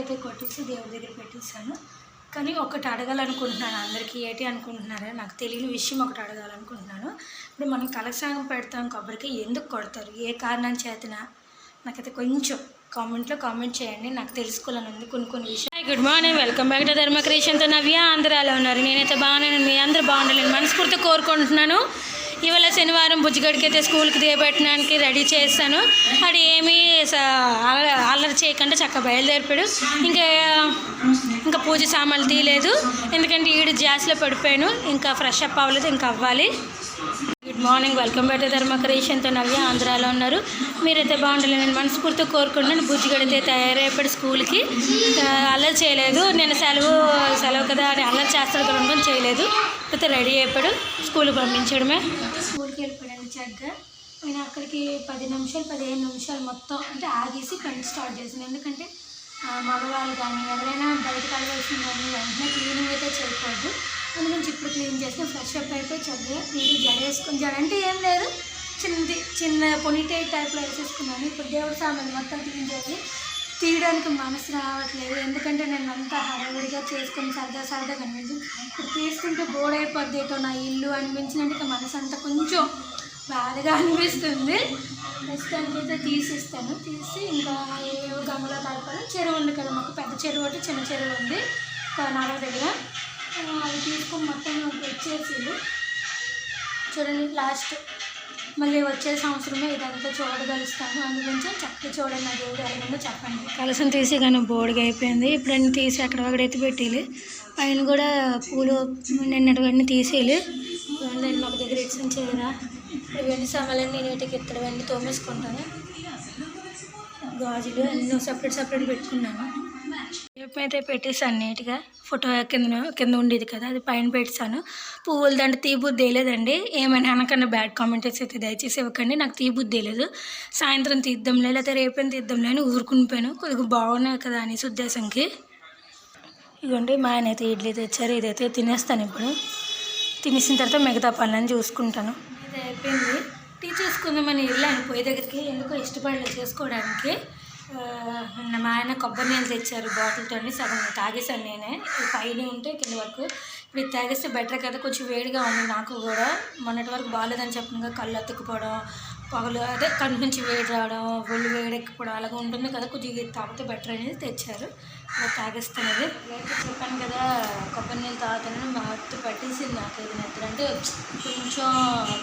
అయితే కొట్టేసి దేవుడి దగ్గర పెట్టేశాను. కానీ ఒకటి అడగాలనుకుంటున్నాను అందరికీ ఏంటి అనుకుంటున్నారా నాకు తెలియని విషయం ఒకటి అడగాలనుకుంటున్నాను. ఇప్పుడు మనం కలశాగం పెడతాం కొబ్బరికి ఎందుకు కొడతారు? ఏ కారణం చేతనా? నాకైతే కొంచెం కామెంట్లో కామెంట్ చేయండి. నాకు తెలుసుకోవాలని ఉంది కొన్ని కొన్ని విషయాలు. Good morning welcome back to Dharma క్రియేషన్తో నవ్య అందరూ ఉన్నారు? నేనైతే బాగున్నాను మీ అందరూ బాగుండాలని మనస్ఫూర్తి కోరుకుంటున్నాను. ఇవాళ శనివారం బుజ్జిగడికి అయితే స్కూల్కి దిగబెట్టడానికి రెడీ చేస్తాను. అది ఏమీ స- అల్ల- అల్లరి చేయకుండా చక్కగా బయలుదేరిపాడు ఇంకా ఇంకా పూజ సామాన్లు తీయలేదు. ఎందుకంటే ఈడు జాస్లో పడిపోయాను. ఇంకా ఫ్రెష్ అప్ అవ్వలేదు ఇంకా అవ్వాలి. Good morning welcome back to Dharma క్రియేషన్తో నవ్య ఆంధ్రాలో ఉన్నారు. మీరైతే బాగుండాలి నేను మనస్ఫూర్తిగా కోరుకుంటున్నాను. బుజ్జిగడితే తయారైపోయాడు స్కూల్కి. అల్లరి చేయలేదు. నేను సెలవు సెలవు కదా అని అల్లరి చేస్తాడు కదా చేయలేదు. అయితే రెడీ అయిపోయాడు. స్కూల్కి పంపించడమే. స్కూల్కి వెళ్ళిపోయాడు చక్కగా. నేను అక్కడికి పది నిమిషాలు పదిహేను నిమిషాలు మొత్తం అంటే ఆగేసి పని స్టార్ట్ చేసాను ఎందుకంటే మగవాళ్ళు కానీ ఎవరైనా బయట వెళ్ళవలసిన కానీ వెంటనే క్లీనింగ్ అయితే చేయకూడదు. అందుకని ఇప్పుడు క్లీన్ చేసి ఫ్రెష్ అప్ అయిపోయి చక్కగా నేను జడ వేసుకుని జడ అంటే ఏం లేదు. చిన్నది చిన్న పొనిటే టైప్లో వేసేసుకున్నాను. ఇప్పుడు దేవుడి సామాన్ మొత్తం క్లీన్ చేసి తీయడానికి మనసు రావట్లేదు. ఎందుకంటే నేను అంతా హడావిడిగా చేసుకుని సరదా సరదా కనిపించింది ఇప్పుడు తీసుకుంటే బోర్డ్ అయిపోద్దేటో నా ఇల్లు అనిపించినందుకు మనసు అంతా కొంచెం బాధగా అనిపిస్తుంది. ప్రస్తుతానికి అయితే తీసిస్తాను. తీసి ఇంకా ఏవో గమలో కలపాలి చెరువు ఉంది కదా మాకు. పెద్ద చెరువు ఒకటి చిన్న చెరువు ఉంది. నాలుగు దగ్గర. అవి తీసుకొని మొత్తం వచ్చేసి చూడండి లాస్ట్ మళ్ళీ వచ్చే సంవత్సరమే ఇదంతా చూడగలుస్తాను అందుగురించి చక్కగా చూడండి నా దేవుడు ఎలాగో చెప్పండి. కలసం తీసి కానీ బోడిగా అయిపోయింది. ఇప్పుడు అన్ని తీసి అక్కడ ఒకడైతే పెట్టేయాలి. పైన కూడా పూలు నిన్నటివన్నీ తీసేయాలి. నేను ఒక దగ్గర ఇచ్చిన చేయరా ఇవన్నీ సామాన్లన్నీ నీటికి ఇత్తడవన్నీ తోమేసుకుంటాను. గాజులు అన్నీ సపరేట్ సపరేట్ పెట్టుకున్నాను. రేపు అయితే పెట్టేసాను నీట్గా. ఫోటో కింద కింద ఉండేది కదా అది పైన పెట్టాను పువ్వుల దండ తీబుద్ది వేయలేదండి. ఏమైనా అనకన్నా బ్యాడ్ కామెంట్స్ అయితే దయచేసి ఇవ్వకండి. నాకు తీబుద్ది వేయలేదు. సాయంత్రం తీద్దాంలే లేకపోతే రేపేం తీద్దాంలే అని ఊరుకుని పోయాను కొద్దిగా బాగున్నాయి కదా అనేసి ఉద్దేశంకి. ఇదిగోండి మా ఆయన అయితే ఇడ్లీ తెచ్చారు ఇదైతే తినేస్తాను ఇప్పుడు. తినేసిన తర్వాత మిగతా పనులను చూసుకుంటాను. ఇది అయిపోయింది టీ చేసుకుందామని వెళ్ళాను పొయ్యి దగ్గరికి. ఎందుకో ఇష్టపడలేదు చేసుకోవడానికి. మా ఆయన కొబ్బరి నీళ్ళు తెచ్చారు బాటిల్తో సగం తాగేశాను నేనే. పైన ఉంటే కింద వరకు. ఇప్పుడు ఇది తాగేస్తే బెటర్ కదా కొంచెం వేడిగా ఉంది నాకు కూడా. మొన్నటి వరకు బాగాలేదని చెప్పినగా కళ్ళు అతుక్కుపోవడం పొగలు అదే కళ్ళు నుంచి వేడి రావడం ఒళ్ళు వేడెక్కిపోవడం అలాగే ఉంటుంది కదా కొద్దిగా తాగితే బెటర్ అనేది తెచ్చారు. ఇలా తాగేస్తున్నది. చెప్పాను కదా కొబ్బరి నీళ్ళు తాగుతానని మా అత్త పట్టేసింది నాకు ఇది నిద్ర. అంటే కొంచెం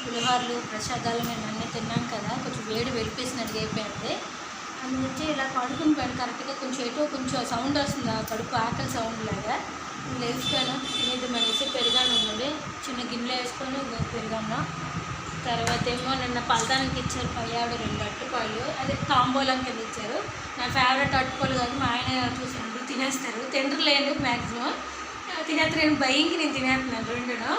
పులిహోరలు ప్రసాదాలు నేను అన్నీ తిన్నాను కదా కొంచెం వేడి వెళ్ళిపేసినట్టుగా అయిపోయింది. అందునుంచి ఇలా పడుకుని పోయాను కరెక్ట్గా కొంచెం ఎటో కొంచెం సౌండ్ వస్తుంది ఆ కడుపు ఆకలి సౌండ్ లాగా. లేచిపోయాను తినేది మనిషి పెరుగాను ఉంది చిన్న గిన్నెలో వేసుకొని పెరుగాను తర్వాత ఏమో నిన్న పలదానికి ఇచ్చారు పయ్యాడు రెండు అట్టుపాలు అదే తాంబూలం కింద ఇచ్చారు. నా ఫేవరెట్ అట్టుపాలు కాదు మా ఆయన చూసినప్పుడు తినేస్తారు. తింటలేను మ్యాక్సిమం తినేస్తారు. నేను భయంకి నేను తినేస్తున్నాను రెండును.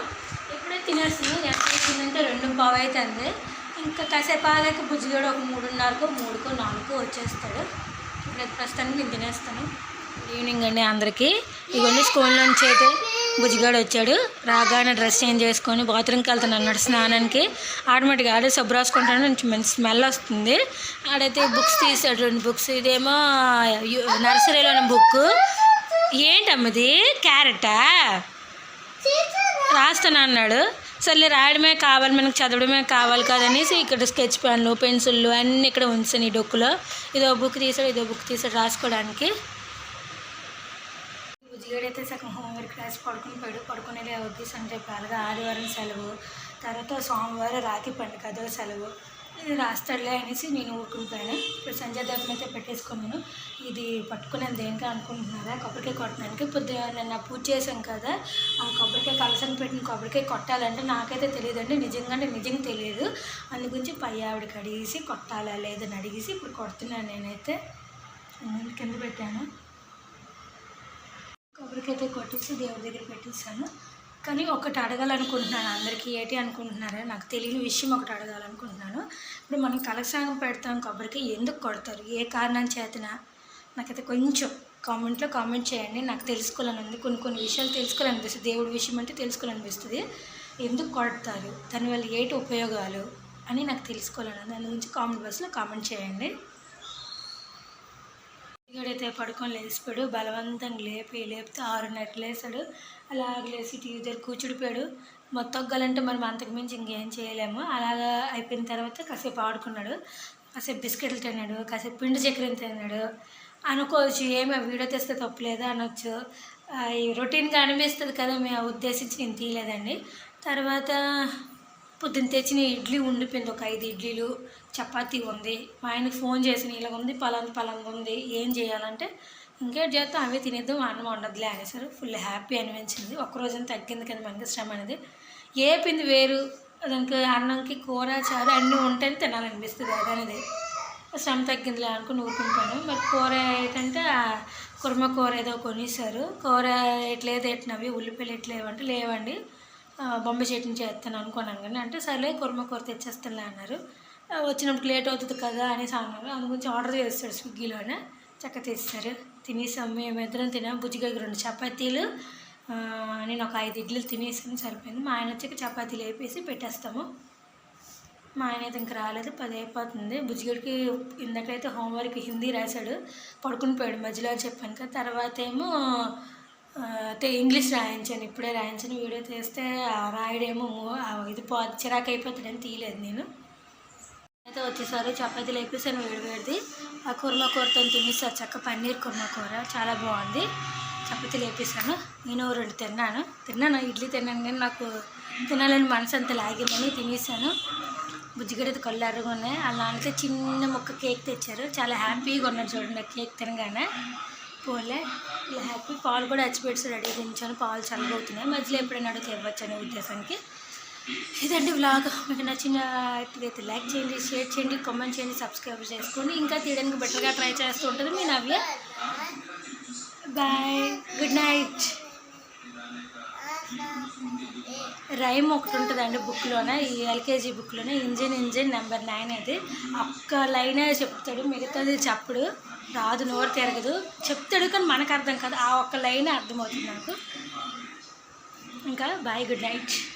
ఇప్పుడే తినేస్తున్నాను ఎంత తినంటే రెండు పావు అవుతుంది. ఇంకా కాసేపు ఆగాక బుజ్జిగాడు ఒక మూడున్నరకు మూడుకో నాలుగుకో వచ్చేస్తాడు. ఇప్పుడు ప్రస్తుతానికి నేను తినేస్తాను. ఈవినింగ్ అండి అందరికీ. ఇవన్నీ స్కూల్ నుంచి అయితే బుజ్జిగాడు వచ్చాడు. రాగానే డ్రెస్ చేంజ్ చేసుకొని బాత్రూమ్కి వెళ్తాను అన్నాడు స్నానానికి. ఆటోమేటిక్గా ఆడే సబ్బు రాసుకుంటాను నుంచి మంచి స్మెల్ వస్తుంది. ఆడైతే బుక్స్ తీసాడు రెండు బుక్స్ ఇదేమో నర్సరీలో నర్సరీలోని బుక్ ఏంటమ్మది క్యారెటా రాస్తాను అన్నాడు. సర్లే రాయడమే కావాలి మనకు చదవడమే కావాలి కదనేసి ఇక్కడ స్కెచ్ పెన్లు పెన్సిళ్ళు అన్నీ ఇక్కడ ఉంచాను ఈ డొక్కులో. ఇదో బుక్ తీసాడు ఇదో బుక్ తీసాడు రాసుకోవడానికి. బుజ్జిగాడైతే సగం హోంవర్క్ రాసి పడుకుని పోయాడు. పడుకునేది అవుద్ది సండే పాలుగా ఆదివారం సెలవు. తర్వాత సోమవారం రాఖీ పండుగ అదో సెలవు. రాస్తాడులే అనేసి నేను ఊరుకుంటాను ఇప్పుడు సంజయ్ దర్శనం అయితే పెట్టేసుకున్నాను. ఇది పట్టుకునేది దేనికా అనుకుంటున్నారా? కొబ్బరికాయ కొట్టడానికి. పొద్దున నిన్న పూజ చేశాం కదా ఆ కొబ్బరికాయ కలసం పెట్టిన కొబ్బరికాయ కొట్టాలంటే నాకైతే తెలియదండి. నిజంగా అంటే నిజంగా తెలియదు. అందు గురించి పై ఆవిడకి అడిగేసి కొట్టాలా లేదని అడిగేసి ఇప్పుడు కొడుతున్నాను నేనైతే. నేను కింద పెట్టాను. కొబ్బరికైతే కొట్టేసి దేవుడి దగ్గర పెట్టేశాను. కానీ ఒకటి అడగాలనుకుంటున్నాను. అందరికీ ఏటి అనుకుంటున్నారా నాకు తెలియని విషయం ఒకటి అడగాలనుకుంటున్నాను. ఇప్పుడు మనం కలశాంగం పెడతాం కొబ్బరికి ఎందుకు కొడతారు? ఏ కారణం చేతనా? నాకైతే కొంచెం కామెంట్లో కామెంట్ చేయండి. నాకు తెలుసుకోవాలని ఉంది కొన్ని కొన్ని విషయాలు తెలుసుకోవాలనిపిస్తుంది. దేవుడి విషయం అంటే తెలుసుకోవాలనిపిస్తుంది. ఎందుకు కొడతారు? దానివల్ల ఏటి ఉపయోగాలు? అని నాకు తెలుసుకోవాలని ఉంది దాని గురించి కామెంట్ బాక్స్లో కామెంట్ చేయండి. ఇక్కడైతే పడుకొని లేచిపోయాడు. బలవంతంగా లేపి లేపితే ఆరున్నర లేసాడు అలా లేచి టీవీ దగ్గర కూర్చుడిపోయాడు. మొత్తొగ్గాలంటే మనం అంతకు మించి ఇంకేం చేయలేము. అలాగా అయిపోయిన తర్వాత కాసేపు ఆడుకున్నాడు. కాసేపు బిస్కెట్లు తిన్నాడు. కాసేపు పిండి చక్కెరని తిన్నాడు. అనుకోవచ్చు ఏమి ఆ వీడియో తెస్తే తప్పులేదు అనొచ్చు. ఈ రొటీన్గా అనిపిస్తుంది కదా మేము ఉద్దేశించి నేను తీయలేదండి. తర్వాత పొద్దున్న తెచ్చిన ఇడ్లీ ఉండిపోయింది. ఒక ఐదు ఇడ్లీలు చపాతీ ఉంది. మా ఆయనకి ఫోన్ చేసిన ఇలా ఉంది పలానా పలానా ఉంది ఏం చేయాలంటే ఇంకేం చేస్తాం అవే తినేద్దాం అన్నం ఉండదులే అనేసారు. ఫుల్ హ్యాపీ అనిపించింది. ఒక్కరోజు తగ్గింది కానీ మనకి శ్రమ అనేది. ఏ వేరు. దానికి అన్నంకి కూర చారు అన్నీ ఉంటేనే తినాలనిపిస్తుంది అదనేది శ్రమ తగ్గిందిలే అనుకుని ఊరుకుంటాను మరి కూర ఏంటంటే కుర్మ కూర ఏదో కొనేసారు కూర ఎట్లేదు ఎట్టినవి ఉల్లిపాయలు ఎట్లేవంటే లేవండి. బొంబాయి చట్నీ చేస్తాను అనుకున్నాను కానీ అంటే సరే కుర్మ కూర తెచ్చేస్తానులే అన్నారు. వచ్చినప్పుడు లేట్ అవుతుంది కదా అనేసి అన్నారు. అందు గురించి ఆర్డర్ చేస్తాడు స్విగ్గీలోనే. చక్క తెస్తారు. తినేసాం మేమిద్దరం తినాం బుజ్జిగకి రెండు చపాతీలు. నేను ఒక ఐదు ఇడ్లీలు తినేసాను సరిపోయింది. మా ఆయన వచ్చాక చపాతీలు వేపేసి పెట్టేస్తాము. మా ఆయన అయితే ఇంకా రాలేదు పది అయిపోతుంది. బుజ్జిగడికి ఇందాకైతే హోంవర్క్ హిందీ రాశాడు. పడుకుని పోయాడు మధ్యలో చెప్పాను కదా. తర్వాత ఏమో అయితే ఇంగ్లీష్ రాయించాను ఇప్పుడే రాయించాను వీడియో తీస్తే రాయడేమో ఇది పో చిరాకు అయిపోతాడని తీయలేదు నేను. అయితే వచ్చేసారు చపాతీలు వేపేసాను వేడి వేడిది. ఆ కుర్మా కూరతో తినేసారు చక్క పన్నీర్ కుర్మా కూర చాలా బాగుంది. చపాతీలు వేపేసాను నేను రెండు తిన్నాను. తిన్నాను ఇడ్లీ తిన్నాను కానీ నాకు తినాలని మనసు అంత లాగిందని తినేసాను. బుజ్జిగడది కళ్ళు ఉన్నాయి. అలా అంటే చిన్న ముక్క కేక్ తెచ్చారు. చాలా హ్యాపీగా ఉన్నాడు చూడండి కేక్ తినగానే. పోలే. ఇలా హ్యాపీ పాలు కూడా అచ్చిపెట్టి రెడీ దించాను పాలు చల్లబోతున్నాయి. మధ్యలో ఎప్పుడైనా అడిగితే ఇవ్వచ్చు అనే ఉద్దేశానికి. ఇదండి వ్లాగ్ మీకు నచ్చినట్లయితే లైక్ చేయండి షేర్ చేయండి కామెంట్ చేయండి సబ్స్క్రైబ్ చేసుకోండి. ఇంకా తీయడానికి బెటర్గా ట్రై చేస్తూ ఉంటుంది మీ Navya. Bye good night rhyme ఒకటి ఉంటుందండి బుక్లోనే ఈ ఎల్కేజీ బుక్లోనే ఇంజిన్ ఇంజిన్ నెంబర్ నైన్ అది. ఒక్క లైనే చెప్తాడు మిగతాది చెప్పడు. రాదు నోరు తిరగదు. చెప్తాడు కానీ మనకు అర్థం కాదు. ఆ ఒక్క లైనే అర్థమవుతుంది నాకు. ఇంకా బాయ్ గుడ్ నైట్.